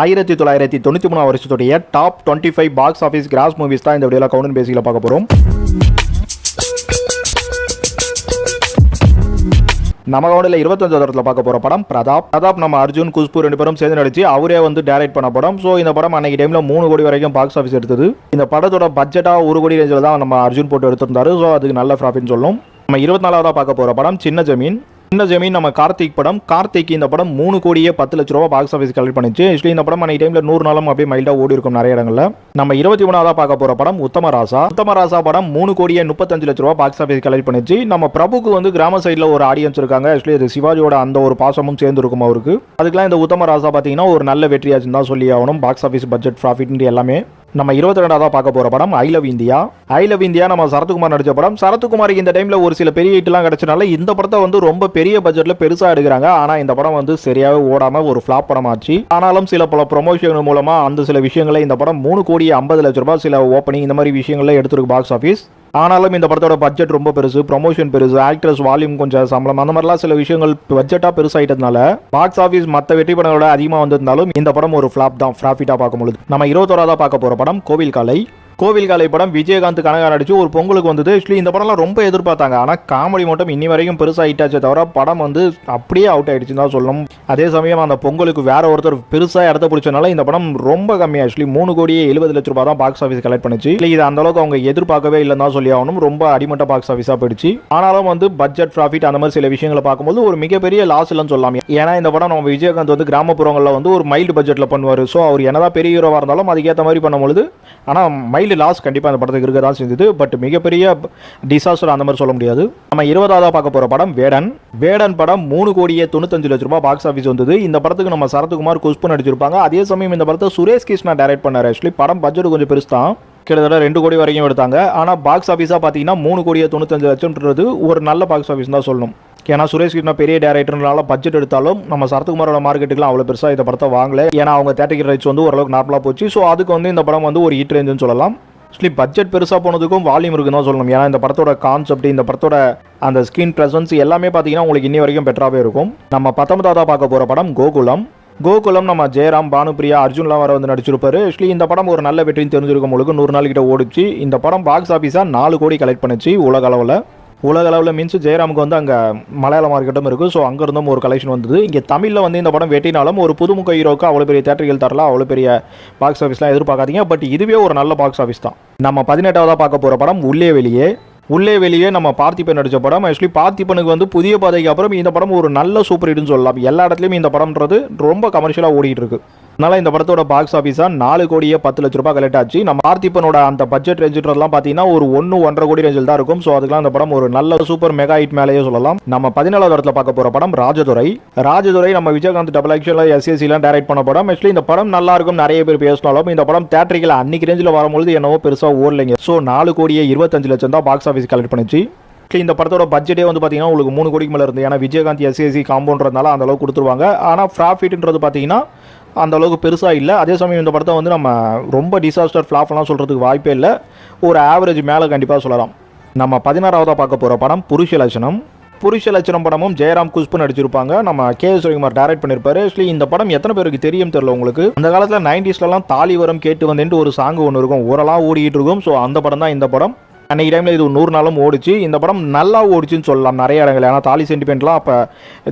ஆயிரத்தி தொள்ளாயிரத்தி தொண்ணூற்றி மூணாம் வருஷத்துடைய top twenty five box office gross movies தான் இந்த வீடியோவில் கவுண்ட் பேசியில் பார்க்க போகிறோம் நம்ம கவுண்டில் இருபத்தஞ்சு தரத்தில் பார்க்க போகிற படம் பிரதாப். பிரதாப் நம்ம அர்ஜுன் குஷ்பு ரெண்டு பேரும் சேர்ந்து நடிச்சு அவரே வந்து டேரக்ட் பண்ண படம். ஸோ இந்த படம் அன்னைக்கு டைமில் மூணு கோடி வரைக்கும் பாக்ஸ் ஆஃபீஸ் எடுத்தது. இந்த படத்தோட பட்ஜெட்டாக ஒரு கோடி ரேஞ்சில் தான் நம்ம அர்ஜுன் போட்டு எடுத்திருந்தாரு. ஸோ அதுக்கு நல்ல ப்ராஃபிட்னு சொல்லும். நம்ம இருபத்தி நாலாவதாக பார்க்க போகிற படம் சின்ன ஜமீன். சின்ன ஜமீன் நம்ம கார்த்திக் படம். கார்த்திக் இந்த படம் மூணு கோடியே பத்து லட்ச ரூபா பாக்ஸ் ஆஃபீஸ் கலெக்ட் பண்ணிச்சு. ஆக்சுவலி இந்த படம் அன்னைக்கு டைமில் நூறு நாளும் அப்படியே மைல்டாக ஓடி இருக்கும் நிறைய இடங்கள்ல. நம்ம இருபத்தி மூணாவதாக பார்க்க போகிற படம் உத்தமராசா. உத்தமராசா படம் மூணு கோடியே முப்பத்தஞ்சு லட்ச ரூபா பாக்ஸ் ஆஃபீஸ் கலெக்ட் பண்ணிச்சு. நம்ம பிரபுக்கு வந்து கிராம சைடில் ஒரு ஆடியன்ஸ் இருக்காங்க. ஆக்சுவலி அது சிவாஜியோட அந்த ஒரு பாசமும் சேர்ந்து இருக்கும் அவருக்கு. அதுக்கெல்லாம் இந்த உத்தம ராசா பார்த்தீங்கன்னா ஒரு நல்ல வெற்றியாச்சுன்னு தான் சொல்லி ஆகணும். பாக்ஸ் ஆஃபீஸ் பட்ஜெட் ப்ராஃபிட் எல்லாமே. நம்ம இருபத்தி ரெண்டாவதாக பார்க்க போகிற படம் I love India I love India நம்ம சரத்குமார் நடிச்ச படம். சரத்குமாருக்கு இந்த டைமில் ஒரு சில பெரிய ஹிட்லாம் கிடச்சனால இந்த படத்தை வந்து ரொம்ப பெரிய பட்ஜெட்டில் பெருசாக எடுக்கிறாங்க. ஆனால் இந்த படம் வந்து சரியாகவே ஓடாமல் ஒரு ஃப்ளாப் படமாச்சு. ஆனாலும் சில பல ப்ரொமோஷன் மூலமாக அந்த சில விஷயங்களை இந்த படம் மூணு கோடி ஐம்பது லட்ச ரூபாய் சில ஓப்பனிங் இந்த மாதிரி விஷயங்கள்ல எடுத்துருக்கு பாக்ஸ் ஆஃபீஸ் ஆனாலும் இந்த படத்தோட பட்ஜெட் ரொம்ப பெருசு ப்ரொமோஷன் பெருசு ஆக்ட்ரஸ் வால்யூம் கொஞ்சம் சம்பளம் அந்த மாதிரிலாம் சில விஷயங்கள் பட்ஜெட்டாக பெருசாயிட்டதுனால பாக்ஸ் ஆஃபீஸ் மற்ற வெற்றி படங்களோட அதிகமாக வந்திருந்தாலும் இந்த படம் ஒரு ஃப்ளாப் தான் ப்ராஃபிட்டாக பார்க்கும்பொழுது நம்ம இருபத்தோராதான் பார்க்க போகிற படம் கோவில் காலை. கோவில் காலை படம் விஜயகாந்த் கனகா நடிச்சு ஒரு பொங்கலுக்கு வந்தது. ஆக்சுவலி இந்த படம்லாம் ரொம்ப எதிர்பார்த்தாங்க. ஆனால் காமெடி மட்டும் இன்னி வரைக்கும் பெருசாக ஹிட்டாச்சே தவிர படம் வந்து அப்படியே அவுட் ஆயிடுச்சுன்னு தான் சொல்லணும். அதே சமயம் அந்த பொங்கலுக்கு வேற ஒருத்தர் பெருசாக இடத்த பிடிச்சனால இந்த படம் ரொம்ப கம்மி. ஆக்சுவலி மூணு கோடியே எழுபது லட்ச ரூபாய் தான் பாக்ஸ் ஆஃபீஸ் கலெக்ட் பண்ணுச்சு. இல்லை இது அந்த அளவுக்கு அவங்க எதிர்பார்க்கவே இல்லைன்னு தான் சொல்லி ஆகணும். ரொம்ப அடிமட்ட பாக்ஸ் ஆஃபீஸாக போயிடுச்சு. ஆனாலும் வந்து பட்ஜெட் ப்ராஃபிட் அந்த மாதிரி சில விஷயங்களை பார்க்கும்போது ஒரு மிகப்பெரிய லாஸ் இல்லைன்னு சொல்லலாம். ஏன்னா இந்த படம் நம்ம விஜயகாந்த் வந்து கிராமப்புறங்களில் வந்து ஒரு மைல்டு பட்ஜெட்டில் பண்ணுவார். ஸோ அவர் என்னதான் பெரிய ஹீரோவாக இருந்தாலும் அதுக்கேற்ற மாதிரி பண்ணும்பொழுது ஆனால் மைல்டு லாஸ் கண்டிப்பாக அந்த படத்துக்கு இருக்க தான் செஞ்சது பட் மிகப்பெரிய டிசாஸ்டர் அந்த மாதிரி சொல்ல முடியாது. நம்ம இருபதாவதாக பார்க்க போகிற படம் வேடன். வேடன் படம் மூணு கோடியே தொண்ணூத்தஞ்சு லட்ச ரூபாய் பாக்ஸ் ஆஃபீஸ் வந்தது. இந்த படத்துக்கு நம்ம சரத்குமார் குஷ்பு நடிச்சிருப்பாங்க. அதே சமயம் இந்த படத்தை சுரேஷ் கிருஷ்ணா டைரக்ட் பண்ணார். ஆக்சுவலி படம் பட்ஜெட் கொஞ்சம் பெருசு தான் கிட்டத்தட்ட ரெண்டு கோடி வரைக்கும் எடுத்தாங்க. ஆனால் பாக்ஸ் ஆஃபீஸாக பார்த்தீங்கன்னா மூணு கோடியே தொண்ணூத்தஞ்சு லட்சம்ன்றது ஒரு நல்ல பாக்ஸ் ஆஃபீஸ் தான் சொல்லணும். ஏன்னா சுரேஷ் கிருஷ்ணா பெரிய டேரக்டர்னால பட்ஜெட் எடுத்தாலும் நம்ம சரத்குமாரோட மார்க்கெட்டுக்குலாம் அவ்வளோ பெருசாக இந்த படத்தை வாங்கல. ஏன்னா அவங்க தேட்டர் ரைட்ஸ் வந்து ஓரளவுக்கு நார்மலாக போச்சு. ஸோ அதுக்கு வந்து இந்த படம் வந்து ஒரு ஹீட் ரேஞ்சுன்னு சொல்லலாம். ஆக்சுவலி பட்ஜெட் பெருசாக போனதுக்கும் வால்யூம் இருக்குன்னு தான் சொல்லணும். ஏன்னா இந்த படத்தோட கான்செப்ட் இந்த படத்தோட அந்த ஸ்க்ரீன் ப்ரெசன்ஸ் எல்லாமே பார்த்தீங்கன்னா உங்களுக்கு இன்னி வரைக்கும் பெட்டராகவே இருக்கும். நம்ம பத்தொன்பதாவதாக பார்க்க போகிற படம் கோகுலம். கோகுலம் நம்ம ஜெயராம் பானுபிரியா அர்ஜுன்லாம் வர வந்து நடிச்சிருப்பாரு. ஆக்சுவலி இந்த படம் ஒரு நல்ல வெற்றின்னு தெரிஞ்சிருக்கும் உங்களுக்கு நூறு நாள் கிட்ட ஓடிச்சு. இந்த படம் பாக்ஸ் ஆஃபீஸாக நாலு கோடி கலெக்ட் பண்ணுச்சு உலக அளவில். உலக அளவில் மீன்ஸ் ஜெயராமுக்கு வந்து அங்கே மலையாள மார்க்கெட்டும் இருக்குது ஸோ அங்கேருந்தும் ஒரு கலெக்ஷன் வந்தது. இங்கே தமிழில் வந்து இந்த படம் வெட்டினாலும் ஒரு புதுமுக ஹீரோக்கு அவ்வளோ பெரிய தேட்டர்கள் தரல அவ்வளோ பெரிய பாக்ஸ் ஆஃபீஸ்லாம் எதிர்பார்க்காதீங்க. பட் இதுவே ஒரு நல்ல பாக்ஸ் ஆஃபீஸ் தான். நம்ம பதினெட்டாவதாக பார்க்க போகிற படம் உள்ளே வெளியே. உள்ளே வெளியே நம்ம பார்த்திபன் நடித்த படம். ஆக்சுவலி பார்த்திபனுக்கு வந்து புதிய பாதைக்கு அப்புறம் இந்த படம் ஒரு நல்ல சூப்பர் ஹிட்னு சொல்லலாம். எல்லா இடத்துலையுமே இந்த படம்ன்றது ரொம்ப கமர்ஷியலாக ஓடிட்டு இருக்கு. அதனால இந்த படத்தோட பாக்ஸ் ஆஃபீஸாக நாலு கோடியே பத்து லட்ச ரூபாய் கலெக்ட் ஆச்சு. நம்ம பார்த்திபனோட அந்த பட்ஜெட் ரேஞ்சுன்றதுலாம் பார்த்தீங்கன்னா ஒரு ஒன்று ஒன்றரை கோடி ரேஞ்சில் தான் இருக்கும். ஸோ அதுக்கெல்லாம் அந்த படம் ஒரு நல்ல சூப்பர் மெகா ஹிட் மேலேயே சொல்லலாம். நம்ம பதினாலாவது இடத்துல பார்க்க போகிற படம் ராஜதுரை. ராஜதுரை நம்ம விஜயகாந்த் டபுள் ஆக்ஷனில் எஸ்எஸ்சிலாம் டைரக்ட் பண்ண படம். ஆக்சுவலி இந்த படம் நல்லா இருக்கும் நிறைய பேர் பேசினாலும் இந்த படம் தேட்டரிகள் அன்னைக்கு ரேஞ்சில் வரும்பொழுது என்னவோ பெருசாக ஓடலைங்க. ஸோ நாலு கோடியே இருபத்தஞ்சு லட்சம் தான் பாக்ஸ் ஆஃபீஸ் கலெக்ட் பண்ணிச்சு. இந்த படத்தோட பட்ஜெட்டே வந்து பார்த்தீங்கன்னா உங்களுக்கு மூணு கோடிக்கு மேலே இருந்து. ஏன்னா விஜயகாந்த் எஸ்எஸ்சி காம்பவுண்ட்றதுனால அந்த அளவுக்கு கொடுத்துருவாங்க. ஆனால் ப்ராஃபிட்ன்றது பார்த்தீங்கன்னா அந்த அளவுக்கு பெருசாக இல்லை. அதே சமயம் இந்த படத்தை வந்து நம்ம ரொம்ப டிசாஸ்டர் ஃப்ளாப்லாம் சொல்கிறதுக்கு வாய்ப்பே இல்லை. ஒரு ஆவரேஜ் மேலே கண்டிப்பாக சொல்லலாம். நம்ம பதினாறாவதாக பார்க்க போகிற படம் புருஷ லட்சணம் புருஷ லட்சணம் படமும் ஜெயராம் குஷ்பு நடிச்சிருப்பாங்க. நம்ம கே எஸ் ரவிக்குமார் டைரக்ட் பண்ணியிருப்பாரு ஆக்சுவலி இந்த படம் எத்தனை பேருக்கு தெரியும் தெரியல உங்களுக்கு. அந்த காலத்தில் நைன்டிஸ்லலாம் தாலி வரம் கேட்டு வந்தேன்ட்டு ஒரு சாங் ஒன்று இருக்கும். ஊரெல்லாம் ஓடிட்டு இருக்கும். ஸோ அந்த படம் தான் இந்த படம். அன்னைக்கு டைமில் இது நூறு நாளும் ஓடிச்சு. இந்த படம் நல்லா ஓடிச்சுன்னு சொல்லலாம் நிறைய இடங்கள் ஏன்னா தாலி சென்டிமெண்ட்லாம் அப்போ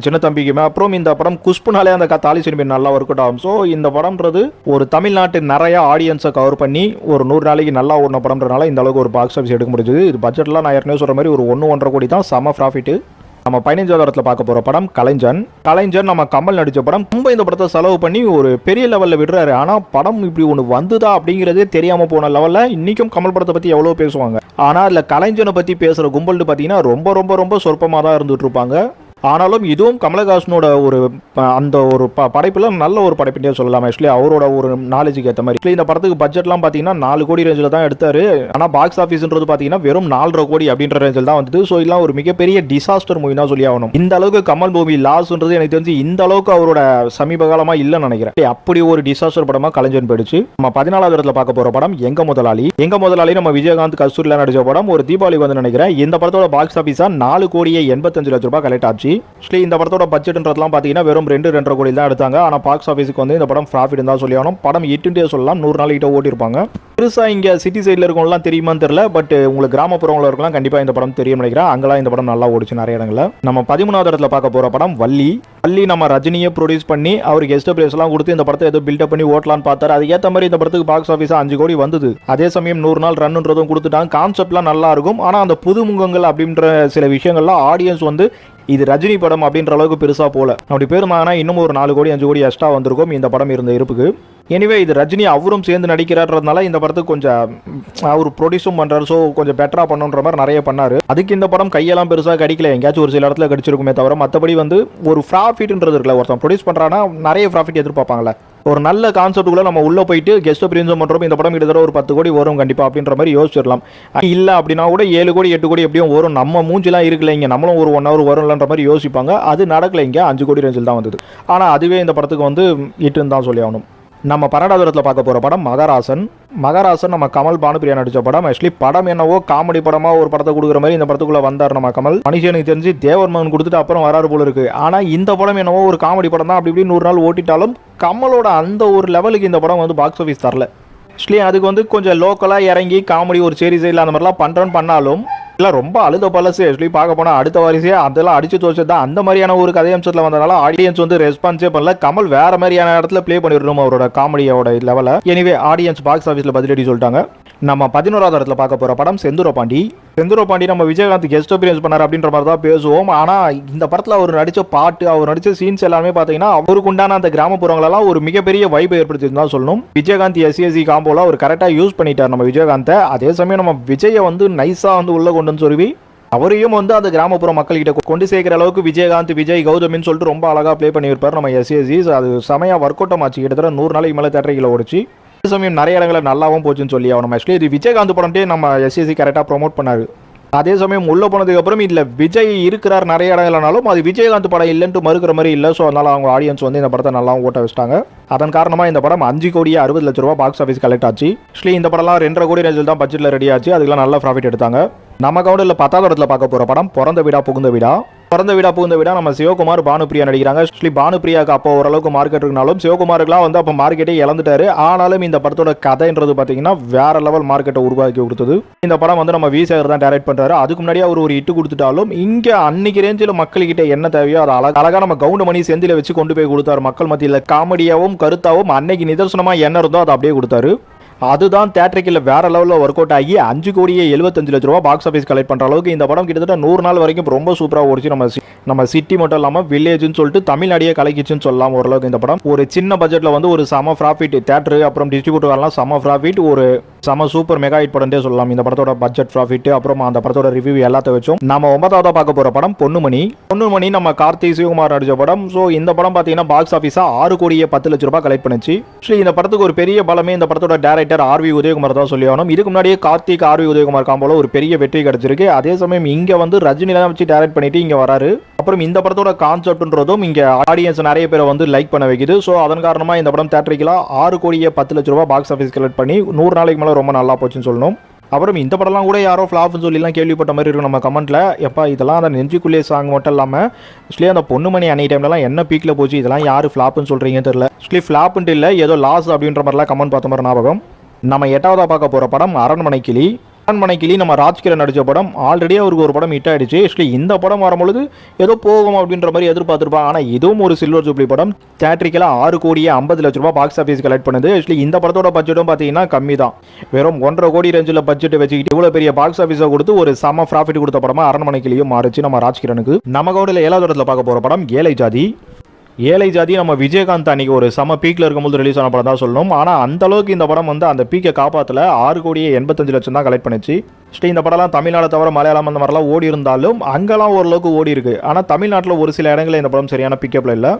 சின்ன தம்பிக்குமே. அப்புறம் இந்த படம் குஷ்புனாலே அந்த தாலி சென்டிமெண்ட் நல்லா ஒர்க் அவுட் ஆகும். ஸோ இந்த படம்ன்றது ஒரு தமிழ்நாட்டு நிறைய ஆடியன்ஸை கவர் பண்ணி ஒரு நூறு நாளைக்கு நல்லா ஓடின படம்ன்றனால இந்த அளவுக்கு ஒரு பாக்ஸ் ஆஃபீஸ் எடுக்க முடிஞ்சது. இது பட்ஜெட்லாம் நான் ஏற்கனவே சொல்கிற மாதிரி ஒரு ஒன்று ஒன்றரை கோடி தான் செம ப்ராஃபிட்டு நம்ம பதினஞ்சாவது இடத்துல பார்க்க போகிற படம் கலைஞன். கலைஞன் நம்ம கமல் நடித்த படம். ரொம்ப இந்த படத்தை செலவு பண்ணி ஒரு பெரிய லெவலில் விடுறாரு. ஆனால் படம் இப்படி ஒன்று வந்துதா அப்படிங்கிறதே தெரியாமல் போன லெவலில் இன்றைக்கும் கமல் படத்தை பற்றி எவ்வளோ பேசுவாங்க. ஆனால் அதில் கலைஞனை பற்றி பேசுகிற கும்பல்னு பார்த்தீங்கன்னா ரொம்ப ரொம்ப ரொம்ப சொற்பமாக தான் இருந்துகிட்ருப்பாங்க ஆனாலும் இதுவும் கமலஹாசனோட ஒரு அந்த ஒரு ப படைப்பில் நல்ல ஒரு படைப்புனே சொல்லலாம். ஆக்சுவலி அவரோட ஒரு நாலேஜுக்கு ஏற்ற மாதிரி. இந்த படத்துக்கு பட்ஜெட்லாம் பார்த்தீங்கன்னா நாலு கோடி ரேஞ்சில் தான் எடுத்தார். ஆனால் பாக்ஸ் ஆஃபீஸ்ன்றது பார்த்தீங்கன்னா வெறும் நாலரை கோடி அப்படின்ற ரேஞ்சில் தான் வந்தது. ஸோ இதெல்லாம் ஒரு மிகப்பெரிய டிசாஸ்டர் மூவி தான் சொல்லி ஆகணும். இந்த அளவுக்கு கமல் மூவி லாஸ்ன்றது எனக்கு தெரிஞ்சு இந்த அளவுக்கு அவரோட சமீப காலமாக இல்லைன்னு நினைக்கிறேன். அப்படி ஒரு டிசாஸ்டர் படமாக கலைஞன் போயிடுச்சு. நம்ம பதினாலாவது இடத்துல பார்க்க போகிற படம் எங்க முதலாளி? எங்க முதலாளி நம்ம விஜயகாந்த் கஸ்தூரியில் நடிச்ச படம் ஒரு தீபாவளி வந்து நினைக்கிறேன். இந்த படத்தோட பாக்ஸ் ஆஃபீஸாக நாலு கோடியே எண்பத்தஞ்சு லட்ச ரூபாய் கலெக்ட் ஆச்சு. அன்னைக்கு ஆக்சுவலி இந்த படத்தோட பட்ஜெட்ன்றதுலாம் பார்த்தீங்கன்னா வெறும் ரெண்டு ரெண்டரை கோடி தான் எடுத்தாங்க. ஆனால் பாக்ஸ் ஆஃபீஸுக்கு வந்து இந்த படம் ப்ராஃபிட் தான் சொல்லி ஆகணும். படம் எட்டுட்டே சொல்லலாம். நூறு நாள் கிட்ட ஓட்டியிருப்பாங்க. பெருசாக இங்கே சிட்டி சைடில் இருக்கவங்களாம் தெரியுமான்னு தெரியல. பட் உங்களுக்கு கிராமப்புறங்களில் இருக்கலாம் கண்டிப்பாக இந்த படம் தெரியும் நினைக்கிறேன். அங்கெல்லாம் இந்த படம் நல்லா ஓடிச்சு நிறைய இடங்களில். நம்ம பதிமூணாவது இடத்துல பார்க்க போகிற படம் வள்ளி. வள்ளி நம்ம ரஜினியை ப்ரொடியூஸ் பண்ணி அவர் கெஸ்ட் பிளேஸ்லாம் கொடுத்து இந்த படத்தை ஏதோ பில்டப் பண்ணி ஓட்டலான்னு பார்த்தாரு. அதுக்கேற்ற மாதிரி இந்த படத்துக்கு பாக்ஸ் ஆஃபீஸாக அஞ்சு கோடி வந்தது. அதே சமயம் நூறு நாள் ரன்ன்றதும் கொடுத்துட்டாங்க. கான்செப்ட்லாம் நல்லா இருக்கும். ஆனால் அந்த புதுமுகங்கள் அப்படின்ற சில விஷயங்கள்லாம் ஆடியன்ஸ் வந்து இது ரஜினி படம் அப்படின்ற அளவுக்கு பெருசாக போல. அப்படி பெருமானா இன்னும் ஒரு நாலு கோடி அஞ்சு கோடி எக்ஸ்ட்ரா வந்திருக்கும் இந்த படம் இருந்த இருப்புக்கு. எனிவே இது ரஜினி அவரும் சேர்ந்து நடிக்கிறார்ன்றதுனால இந்த படத்துக்கு கொஞ்சம் அவர் ப்ரொடியூஸும் பண்ணுறாரு ஸோ கொஞ்சம் பெட்டராக பண்ணுன்ற மாதிரி நிறைய பண்ணாரு. அதுக்கு இந்த படம் கையெல்லாம் பெருசாக கடிக்கல எங்கேயாச்சும் ஒரு சில இடத்துல கடிச்சிருக்குமே தவிர மற்றபடி வந்து ஒரு ப்ராஃபிட்ன்றது இருக்குல்ல ஒருத்தன் ப்ரொடியூஸ் பண்ணுறான்னா நிறைய ப்ராஃபிட் எதிர்பார்ப்பாங்களே ஒரு நல்ல கான்செப்ட்டுக்குள்ள நம்ம உள்ளே போயிட்டு கெஸ்ட் பிரின்ஸும் பண்ணுறோம் இந்த படம் கிட்டத்தட்ட ஒரு பத்து கோடி வரும் கண்டிப்பாக அப்படின்ற மாதிரி யோசிச்சிடலாம். இல்லை அப்படின்னா கூட ஏழு கோடி எட்டு கோடி எப்படியும் வரும். நம்ம மூஞ்சிலாம் இருக்குல்ல இங்கே. நம்மளும் ஒரு ஒன் ஹவர் வரும்லன்ற மாதிரி யோசிப்பாங்க. அது நடக்கல இங்கே. அஞ்சு கோடி ரேஞ்சில் தான் வந்தது. ஆனால் அதுவே இந்த படத்துக்கு வந்து இட்டுன்னு தான் சொல்லி ஆகணும் நம்ம பன்னெண்டாவது பார்க்க போகிற படம் மகராசன். மகராசன் நம்ம கமல் பானுபிரியா நடித்த படம். ஆக்சுவலி படம் என்னவோ காமெடி படமாக ஒரு படத்தை கொடுக்குற மாதிரி இந்த படத்துக்குள்ளே வந்தார் நம்ம கமல். மனுஷனுக்கு தெரிஞ்சு தேவர் மகன் கொடுத்துட்டு அப்புறம் வராரு போல இருக்குது ஆனால் இந்த படம் என்னவோ ஒரு காமெடி படம் தான் அப்படி இப்படி நூறு நாள் ஓட்டிட்டாலும் கமலோட அந்த ஒரு லெவலுக்கு இந்த படம் வந்து பாக்ஸ் ஆஃபீஸ் தரல. ஆக்சுவலி அதுக்கு வந்து கொஞ்சம் லோக்கலாக இறங்கி காமெடி ஒரு சேரி சைடில் அந்த மாதிரிலாம் பண்ணுறேன்னு பண்ணாலும் இல்லை ரொம்ப அழுத பழசு. ஆக்சுவலி பார்க்க போனால் அடுத்த வரிசையே அதெல்லாம் அடிச்சு தோச்சது தான் அந்த மாதிரியான ஒரு கதையம்சத்தில் வந்தனால ஆடியன்ஸ் வந்து ரெஸ்பான்ஸே பண்ணல. கமல் வேற மாதிரியான இடத்துல ப்ளே பண்ணிடணும் அவரோட காமெடியோட லெவலில் எனிவே ஆடியன்ஸ் பாக்ஸ் ஆஃபீஸில் பதிலடி சொல்லிட்டாங்க. நம்ம பதினோராவது இடத்துல பார்க்க போகிற படம் செந்தூர பாண்டி செந்தூர பாண்டி நம்ம விஜயகாந்த் கெஸ்ட் அப்பியன்ஸ் பண்ணார் அப்படின்ற மாதிரி தான் பேசுவோம். ஆனால் இந்த படத்தில் அவர் நடித்த பாட்டு அவர் நடித்த சீன்ஸ் எல்லாமே பார்த்தீங்கன்னா அவருக்கு உண்டான அந்த கிராமப்புறங்களெல்லாம் ஒரு மிகப்பெரிய வைப்பை ஏற்படுத்தி தான் சொல்லணும். விஜயகாந்த் எஸ்சிஎஸ்சி காம்போல அவர் கரெக்டாக யூஸ் பண்ணிட்டார் நம்ம விஜயகாந்தை அதே சமயம் நம்ம விஜயை வந்து நைஸாக வந்து உள்ளே கொண்டு வந்து சொல்லி அவரையும் வந்து அந்த கிராமப்புற மக்கள்கிட்ட கொண்டு சேர்க்கிற அளவுக்கு விஜயகாந்த் விஜய் கௌதமின்னு சொல்லிட்டு ரொம்ப அழகாக ப்ளே பண்ணியிருப்பார் நம்ம எஸ்சிஎஸ்சி அது செமையாக ஒர்க் அவுட்டம் ஆச்சு. கிட்டத்தட்ட நூறு நாளைக்கு மேலே தேட்டரில் ஓடிச்சு. சமயம் நிறைய இடங்களில் நல்லாவும் போச்சுன்னு சொல்லி அவன் ஆக்சுவலி இது விஜயகாந்த் படம்ட்டே நம்ம எஸ்எஸ்சி கரெக்டாக ப்ரொமோட் பண்ணாரு. அதே சமயம் உள்ளே போனதுக்கப்புறம் இல்லை விஜய் இருக்கிறார் நிறைய இடங்கள்னாலும் அது விஜயகாந்த் படம் இல்லைன்ட்டு மறுக்கிற மாதிரி இல்லை. ஸோ அதனால் அவங்க ஆடியன்ஸ் வந்து இந்த படத்தை நல்லாவும் ஓட்ட வச்சிட்டாங்க. அதன் காரணமாக இந்த படம் அஞ்சு கோடியே அறுபது லட்ச ரூபா பாக்ஸ் ஆஃபீஸ் கலெக்ட் ஆச்சு. ஆக்சுவலி இந்த படம்லாம் ரெண்டரை கோடி ரேஞ்சில் தான் பட்ஜெட்டில் ரெடி ஆச்சு. அதுக்கெல்லாம் நல்ல ப்ராஃபிட் எடுத்தாங்க. நம்ம கவுண்டில் பத்தாவது இடத்துல பார்க்க போகிற படம் பிறந்த வீடா புகுந்த வீடா? பிறந்த வீடா புகுந்த வீடா நம்ம சிவகுமார் பானுப்பிரியா நடிக்கிறாங்க. ஆக்சுவலி பானுப்பிரியாவுக்கு அப்போ ஓரளவுக்கு மார்க்கெட் இருக்கனாலும் சிவகுமாருக்குலாம் வந்து அப்போ மார்க்கெட்டே இழந்துட்டாரு. ஆனாலும் இந்த படத்தோட கதைன்றது பார்த்தீங்கன்னா வேற லெவல் மார்க்கெட்டை உருவாக்கி கொடுத்தது. இந்த படம் வந்து நம்ம வி சேகர் தான் டைரக்ட் பண்ணுறாரு அதுக்கு முன்னாடியே அவர் ஒரு இட்டு கொடுத்துட்டாலும் இங்கே அன்னைக்கு ரேஞ்சில் மக்கள்கிட்ட என்ன தேவையோ அதை அழகாக அழகாக நம்ம கவுண்ட மணி செந்தில வச்சு கொண்டு போய் கொடுத்தாரு மக்கள் மத்தியில். காமெடியாகவும் கருத்தாகவும் அன்னைக்கு நிதர்சனமாக என்ன இருந்தோ அதை அப்படியே கொடுத்தாரு. அதுதான் தேட்டரிக்கில் வேற லெவலில் ஒர்க் அவுட் ஆகி அஞ்சு கோடியே எழுபத்தஞ்சு லட்ச ரூபா பாக்ஸ் ஆஃபீஸ் கலெக்ட் பண்ணுற அளவுக்கு இந்த படம் கிட்டத்தட்ட நூறு நாள் வரைக்கும் ரொம்ப சூப்பராக ஓடிச்சு நம்ம நம்ம சிட்டி மட்டும் இல்லாமல் வில்லேஜ்னு சொல்லிட்டு தமிழ்நாடியே கலக்கிச்சுன்னு சொல்லலாம் ஓரளவுக்கு இந்த படம். ஒரு சின்ன பட்ஜெட்டில் வந்து ஒரு சம ப்ராஃபிட் தேட்டரு அப்புறம் டிஸ்ட்ரிபியூட்டர்லாம் சம ப்ராஃபிட் ஒரு சம சூப்பர் மெகா ஹிட் படம்னே சொல்லலாம். இந்த படத்தோட பட்ஜெட் ப்ராஃபிட் அப்புறம் அந்த படத்தோட ரிவ்யூ எல்லாத்த வச்சும் நம்ம ஒன்பதாவது பார்க்க போகிற படம் பொண்ணுமணி பொண்ணுமணி நம்ம கார்த்தி சிவகுமார் நடிச்ச படம். ஸோ இந்த படம் பார்த்தீங்கன்னா பாக்ஸ் ஆஃபீஸாக ஆறு கோடியே பத்து லட்ச ரூபாய் கலெக்ட் பண்ணுச்சு. ஸோ இந்த படத்துக்கு ஒரு பெரிய பலமே இந்த படத்தோட டேரக்டர் ஆர்வி உதயகுமார் தான் சொல்லி ஆகணும். இதுக்கு முன்னாடியே கார்த்திக் ஆர்வி உதயகுமார் காம்போல ஒரு பெரிய வெற்றி கிடைச்சிருக்கு. அதே சமயம் இங்கே வந்து ரஜினி தான் வச்சு டேரக்ட் பண்ணிட்டு இங்கே வராரு. அப்புறம் இந்த படத்தோட கான்செப்ட்ன்றதும் இங்கே ஆடியன்ஸ் நிறைய பேரை வந்து லைக் பண்ண வைக்குது. ஸோ அதன் காரணமாக இந்த படம் தேட்டரிக்கெல்லாம் ஆறு கோடியே பத்து லட்ச ரூபா பாக்ஸ் ஆஃபீஸ் கலெக்ட் பண்ணி நூறு நாளைக்கு மேலே ரொம்ப நல்லா போச்சுன்னு சொல்லணும். அப்புறம் இந்த படம்லாம் கூட யாரோ ஃப்ளாப்னு சொல்லிலாம் கேள்விப்பட்ட மாதிரி இருக்கும் நம்ம கமெண்ட்ல எப்பா இதெல்லாம் அந்த நெஞ்சுக்குள்ளே சாங் மட்டும் இல்லாமல் ஆக்சுவலி அந்த பொண்ணுமணி அன்னை டைம்லலாம் என்ன பீக்கில் போச்சு இதெல்லாம் யார் ஃப்ளாப்னு சொல்கிறீங்கன்னு தெரியல. ஆக்சுவலி ஃப்ளாப்ன்ட்டு இல்லை ஏதோ லாஸ் அப்படின்ற மாதிரிலாம் கமெண்ட் பார்த்த மாதிரி ஞாபகம். நம்ம எட்டாவதாக பார்க்க போகிற படம் அரண்மனை கிளி. அரண்மனை கிளி நம்ம ராஜ்கிரண் நடித்த படம். ஆல்ரெடி அவருக்கு ஒரு படம் ஹிட் ஆயிடுச்சு. ஆக்சுவலி இந்த படம் வரும்பொழுது ஏதோ போகும் அப்படின்ற மாதிரி எதிர்பார்த்துருப்பாங்க. ஆனால் இதுவும் ஒரு சில்வர் ஜூப்ளி படம். தேட்ரிக்கெல்லாம் ஆறு கோடியே ஐம்பது லட்ச ரூபாய் பாக்ஸ் ஆஃபீஸ் கலெக்ட் பண்ணுது. ஆக்சுவலி இந்த படத்தோட பட்ஜெட்டும் பார்த்தீங்கன்னா கம்மி தான். வெறும் ஒன்றரை கோடி ரேஞ்சில் பட்ஜெட் வச்சுக்கிட்டு இவ்வளோ பெரிய பாக்ஸ் ஆஃபீஸை கொடுத்து ஒரு சம ப்ராஃபிட் கொடுத்த படமாக அரண்மனை கிளியும் மாறுச்சு நம்ம ராஜ்கிரனுக்கு நம்ம கவுண்டில் ஏழாவது இடத்துல பார்க்க போகிற படம் ஏழை ஜாதி. ஏழை ஜாதி நம்ம விஜயகாந்த் அன்னைக்கு ஒரு சம பீக்கில் இருக்கும்போது ரிலீஸ் ஆன படம் தான் சொல்லணும். ஆனால் அந்த அளவுக்கு இந்த படம் வந்து அந்த பீக்கை காப்பாற்றல ஆறு கோடியே எண்பத்தஞ்சு லட்சம் தான் கலெக்ட் பண்ணுச்சு. ஸ்ரீ இந்த படம்லாம் தமிழ்நாடு தவிர மலையாளம் அந்த மாதிரிலாம் ஓடி இருந்தாலும் அங்கெல்லாம் ஓரளவுக்கு ஓடி இருக்கு. ஆனால் தமிழ்நாட்டில் ஒரு சில இடங்களில் இந்த படம் சரியான பிக்கப்பில் இல்லை.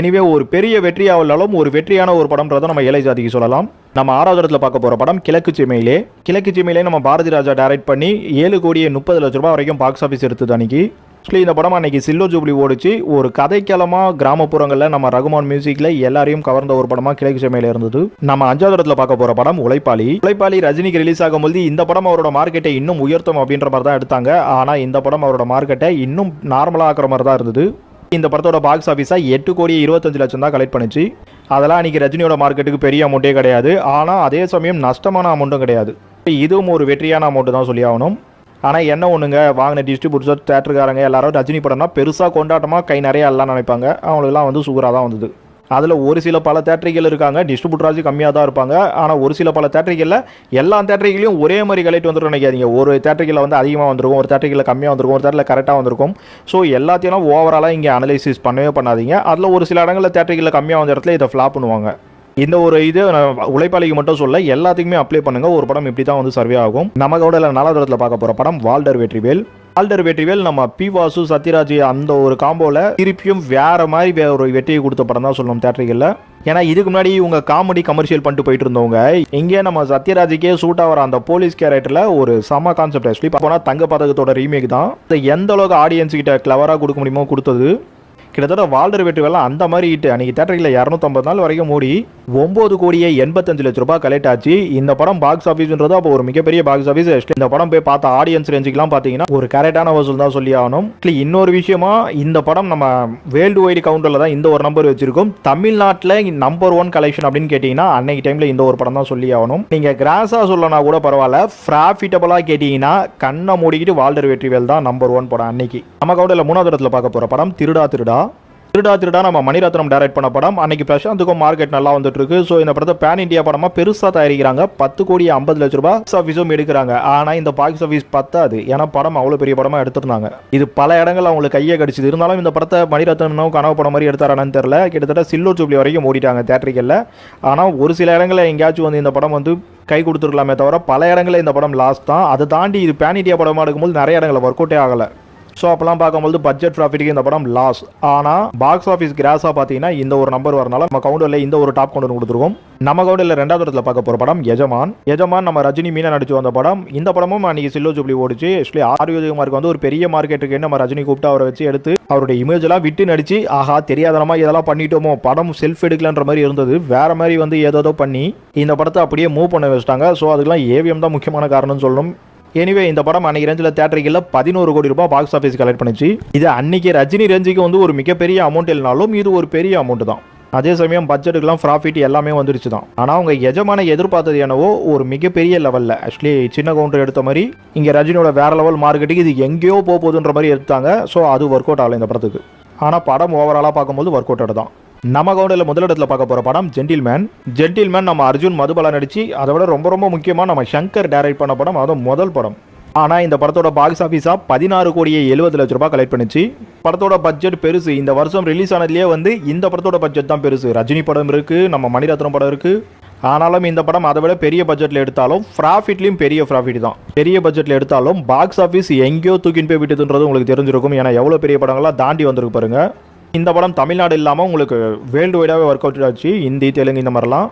எனிவே ஒரு பெரிய வெற்றியாவலாலும் ஒரு வெற்றியான ஒரு படம்ன்றதை நம்ம ஏழை ஜாதிக்கு சொல்லலாம். நம்ம ஆறாவது இடத்துல பார்க்க போகிற படம் கிழக்கு சீமையிலே. கிழக்கு சீமையிலே நம்ம பாரதி ராஜா டைரக்ட் பண்ணி ஏழு கோடியே முப்பது லட்ச ரூபாய் வரைக்கும் பாக்ஸ் ஆஃபீஸ் எடுத்தது அன்னைக்கு. ஆக்சுவலி இந்த படம் அன்னைக்கு சில்லோ ஜூப்ளி ஓடிச்சு. ஒரு கதைக்களமாக கிராமப்புறங்களில் நம்ம ரகுமான் மியூசிக்கில் எல்லாரையும் கவர்ந்த ஒரு படமாக கிழக்கு செம்மையில் இருந்தது. நம்ம அஞ்சாவது இடத்துல பார்க்க போகிற படம் உழைப்பாளி. உழைப்பாளி ரஜினிக்கு ரிலீஸ் ஆகும்போது இந்த படம் அவரோட மார்க்கெட்டை இன்னும் உயர்த்தும் அப்படின்ற மாதிரி தான் எடுத்தாங்க. ஆனால் இந்த படம் அவரோட மார்க்கெட்டை இன்னும் நார்மலாக ஆக்கிற மாதிரி தான் இருந்தது. இந்த படத்தோட பாக்ஸ் ஆஃபீஸாக எட்டு கோடி இருபத்தஞ்சு லட்சம் தான் கலெக்ட் பண்ணுச்சு. அதெல்லாம் அன்றைக்கி ரஜினியோட மார்க்கெட்டுக்கு பெரிய அமௌண்ட்டே கிடையாது. ஆனால் அதே சமயம் நஷ்டமான அமௌண்ட்டும் கிடையாது. இதுவும் ஒரு வெற்றியான அமௌண்ட்டு தான் சொல்லி ஆகணும். ஆனால் என்ன ஒன்றுங்க வாங்கின டிஸ்ட்ரிபியூட்டர் தேட்டருக்காரங்க எல்லாரும் ரஜினி படம்னா பெருசாக கொண்டாட்டமாக கை நிறையா எல்லாம் நினைப்பாங்க. அவங்களுக்குலாம் வந்து சூப்பராக தான் வந்தது. அதில் ஒரு சில பல தேட்டரிகள் இருக்காங்க. டிஸ்ட்ரிபியூட்டராஜ் கம்மியாக தான் இருப்பாங்க. ஆனால் ஒரு சில பல தேட்டரிகளில் எல்லா தேட்டரிகளையும் ஒரே மாதிரி கலெக்ட் வந்துடும் நினைக்காதீங்க. ஒரு தேட்டரிகளில் வந்து அதிகமாக வந்திருக்கும் ஒரு தேட்டரிகளில் கம்மியாக வந்திருக்கும் ஒரு தேட்டரில் கரெக்டாக வந்திருக்கும். ஸோ எல்லாத்தையும் ஓவராலாக இங்கே அனலைசிஸ் பண்ணவே பண்ணாதீங்க. அதில் ஒரு சில இடங்களில் தேட்டரிகளில் கம்மியாக வந்த இடத்துல இதை ஃப்ளாப் பண்ணுவாங்க. இந்த ஒரு இது உழைப்பாளிக்கு மட்டும் சொல்ல எல்லாத்துக்குமே அப்ளை பண்ணுங்கள் ஒரு படம் இப்படி தான் வந்து சர்வே ஆகும். நமக்கோட நாலாவது இடத்துல பார்க்க போகிற படம் வால்டர் வெற்றிவேல். வால்டர் வெற்றிவேல் நம்ம பி வாசு சத்யராஜ் அந்த ஒரு காம்போல திருப்பியும் வேற மாதிரி வேற ஒரு வெற்றியை கொடுத்த படம் தான் சொல்லணும் தேட்டரிகளில் ஏன்னா இதுக்கு முன்னாடி இவங்க காமெடி கமர்ஷியல் பண்ணிட்டு போயிட்டு இருந்தவங்க இங்கே நம்ம சத்யராஜுக்கே சூட் ஆகிற அந்த போலீஸ் கேரக்டரில் ஒரு சம கான்செப்ட் ஆக்சுவலி போனால் தங்க பதக்கத்தோட ரீமேக் தான். இது எந்த அளவுக்கு ஆடியன்ஸ் கிட்ட கிளவராக கொடுக்க முடியுமோ கொடுத்தது. கிட்டத்தட்ட வால்டர் வெற்றிவேலாம் அந்த மாதிரி ஹிட் அன்னைக்கு தேட்டரில் இரநூத்தம்பது நாள் வரைக்கும் மூடி ஒம்பது கோடியே எண்பத்தஞ்சு லட்ச ரூபாய் கலெக்ட் ஆச்சு. இந்த படம் பாக்ஸ் ஆஃபீஸ்ன்றது அப்போ ஒரு மிகப்பெரிய பாக்ஸ் ஆஃபீஸ் இந்த படம் போய் பார்த்த ஆடியன்ஸ் ரேஞ்சுக்குலாம் பார்த்தீங்கன்னா ஒரு கரெக்டான வசூல் தான் சொல்லி ஆகணும். இன்னொரு விஷயமா இந்த படம் நம்ம வேர்ல்டு வைடு கவுண்டரில் தான் இந்த ஒரு நம்பர் வச்சிருக்கோம். தமிழ்நாட்டில் நம்பர் ஒன் கலெக்ஷன் அப்படின்னு கேட்டிங்கன்னா அன்னைக்கு டைமில் இந்த ஒரு படம் தான் சொல்லி ஆகணும். நீங்கள் கிராஸாக சொல்லனா கூட பரவாயில்ல. ப்ராஃபிட்டபுளாக கேட்டிங்கன்னா கண்ணை மூடிக்கிட்டு வால்டர் வெற்றிவேல் தான் நம்பர் ஒன் படம் அன்னைக்கு. நம்ம கவுண்டரில் மூணாவது இடத்துல பார்க்க போகிற படம் திருடா திருடா. திருடா திருடா நம்ம மணிரத்னம் டைரக்ட் பண்ண படம். அன்னைக்கு பிரசாந்துக்கும் மார்க்கெட் நல்லா வந்துட்டு இருக்கு ஸோ இந்த படத்தை பேன் இந்தியா படமா பெருசா தயாரிக்கிறாங்க. பத்து கோடி ஐம்பது லட்ச ரூபாய் பாக்ஸ் ஆஃபீஸும் எடுக்கிறாங்க. ஆனா இந்த பாக்ஸ் ஆஃபீஸ் பத்தாது. ஏன்னா படம் அவ்வளவு பெரிய படமா எடுத்திருந்தாங்க. இது பல இடங்கள் அவங்களுக்கு கையை கடிச்சது. இருந்தாலும் இந்த படத்தை மணிரத்னம் கனவு படம் மாதிரி எடுத்தாரானு தெரியல. கிட்டத்தட்ட சில்லூர் ஜூப்ளி வரைக்கும் ஓடிட்டாங்க தேட்டரிக்கல்ல ஆனால் ஒரு சில இடங்களில் எங்கேயாச்சும் வந்து இந்த படம் வந்து கை கொடுத்துருக்கலாமே தவிர பல இடங்களில் இந்த படம் லாஸ்ட் தான். அதை தாண்டி இது பேன் இந்தியா படமா எடுக்கும்போது நிறைய இடங்களில் ஒர்க் அவுட்டே ஆகலை. ஸோ அப்போலாம் பார்க்கும்போது பட்ஜெட் ப்ராஃபிட்டுக்கு இந்த படம் லாஸ் ஆனால் பாக்ஸ் ஆஃபீஸ் கிராஸாக பார்த்தீங்கன்னா இந்த ஒரு நம்பர் வரனால நம்ம கவுண்டரில் இந்த ஒரு டாப் கவுண்டர் கொடுத்துருக்கோம். நம்ம கவுண்டரில் ரெண்டாவது இடத்துல பார்க்க போகிற படம் எஜமான் எஜமான் நம்ம ரஜினி மீனா நடிச்சு வந்த படம். இந்த படமும் அன்னைக்கு சில்லோ ஜூப்ளி ஓடிச்சு. ஆக்சுவலி ஆரோக்கியமாருக்கு வந்து ஒரு பெரிய மார்க்கெட்டுக்கு நம்ம ரஜினி கூப்பிட்டு அவரை வச்சு எடுத்து அவருடைய இமேஜ்லாம் விட்டு நடிச்சு ஆஹா தெரியாதனமா இதெல்லாம் பண்ணிட்டோமோ படம் செல்ஃப் எடுக்கலன்ற மாதிரி இருந்தது. வேற மாதிரி வந்து ஏதோ பண்ணி இந்த படத்தை அப்படியே மூவ் பண்ண வச்சுட்டாங்க. ஸோ அதுக்கெல்லாம் ஏவிஎம் தான் முக்கியமான காரணம்னு சொல்லணும். எனிவே இந்த படம் அன்னைக்கு ரேஞ்சில் தேட்டரிக்கில் பதினோரு கோடி ரூபாய் பாக்ஸ் ஆஃபீஸ் கலெக்ட் பண்ணிச்சு. இது அன்னைக்கு ரஜினி ரேஞ்சுக்கு வந்து ஒரு மிகப்பெரிய அமௌண்ட் இல்லைனாலும் இது ஒரு பெரிய அமௌண்ட் தான். அதே சமயம் பட்ஜெட்டுக்கெல்லாம் ப்ராஃபிட் எல்லாமே வந்துருச்சு தான். ஆனால் அவங்க எஜமான எதிர்பார்த்தது என்னவோ ஒரு மிகப்பெரிய லெவலில் ஆக்சுவலி சின்ன கவுண்டர் எடுத்த மாதிரி இங்கே ரஜினியோட வேற லெவல் மார்க்கெட்டுக்கு இது எங்கேயோ போக போகுதுன்ற மாதிரி எடுத்தாங்க. ஸோ அது ஒர்க் அவுட் ஆகல இந்த படத்துக்கு. ஆனால் படம் ஓவராலாக பார்க்கும்போது ஒர்க் அவுட் தான் நம்ம கவுண்டில் முதலிடத்தில் பார்க்க போகிற படம் ஜென்டில்மேன் ஜென்டில்மேன் நம்ம அர்ஜுன் மதுபலா நடிச்சு அதை விட ரொம்ப ரொம்ப முக்கியமாக நம்ம சங்கர் டைரக்ட் பண்ண படம் அதுவும் முதல் படம். ஆனால் இந்த படத்தோட பாக்ஸ் ஆஃபீஸாக பதினாறு கோடியே எழுபது லட்ச ரூபாய் கலெக்ட் பண்ணிச்சு. படத்தோட பட்ஜெட் பெருசு. இந்த வருஷம் ரிலீஸ் ஆனதுலேயே வந்து இந்த படத்தோட பட்ஜெட் தான் பெருசு. ரஜினி படம் இருக்குது நம்ம மணிரத்னம் படம் இருக்குது ஆனாலும் இந்த படம் அதை விட பெரிய பட்ஜெட்டில் எடுத்தாலும் ப்ராஃபிட்லேயும் பெரிய ப்ராஃபிட் தான். பெரிய பட்ஜெட்டில் எடுத்தாலும் பாக்ஸ் ஆஃபீஸ் எங்கேயோ தூக்கின்னு போய் விட்டுதுன்றது உங்களுக்கு தெரிஞ்சிருக்கும். ஏன்னா எவ்வளோ பெரிய படங்கள்லாம் தாண்டி வந்திருக்கு பாருங்கள் இந்த படம் தமிழ்நாடு இல்லாமல் உங்களுக்கு வேர்ல்டு வைடாகவே ஒர்க் அவுட் ஆச்சு. ஹிந்தி தெலுங்கு இந்த மாதிரிலாம்.